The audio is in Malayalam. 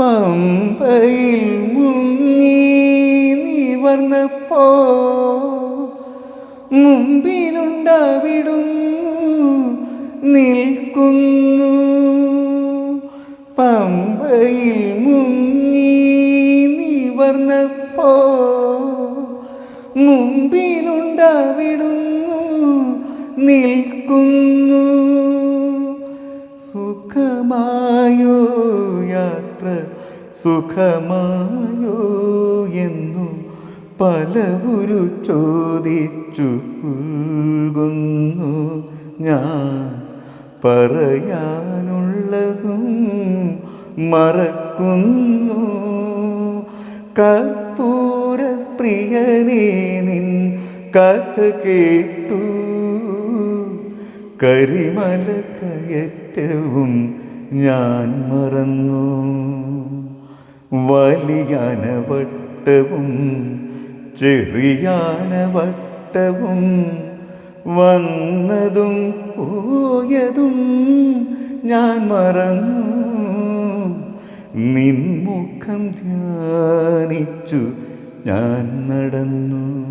പമ്പയിൽ മുങ്ങി നിവർന്നപ്പോ മുമ്പിലുണ്ടാവിടുന്നു നിൽക്കുന്നു. പമ്പയിൽ മുങ്ങി നിവർന്നപ്പോ മുമ്പിലുണ്ടാവിടുന്നു നിൽക്കുന്നു. സുഖമായോ? യാത്ര സുഖമായോ എന്നു പലവുരു ചോദിച്ചു ഉൾകുന്നു ഞാൻ പറയാനുള്ളതും മറക്കുന്നു. കർപ്പൂര പ്രിയനേ നിൻ കഥ കേട്ടു. കരിമല കയറ്റവും ഞാൻ മറന്നു. വലിയാനവട്ടവും ചെറിയാനവട്ടവും വന്നതും പോയതും ഞാൻ മറന്നു. നിൻമുഖം ധ്യാനിച്ചു ഞാൻ നടന്നു.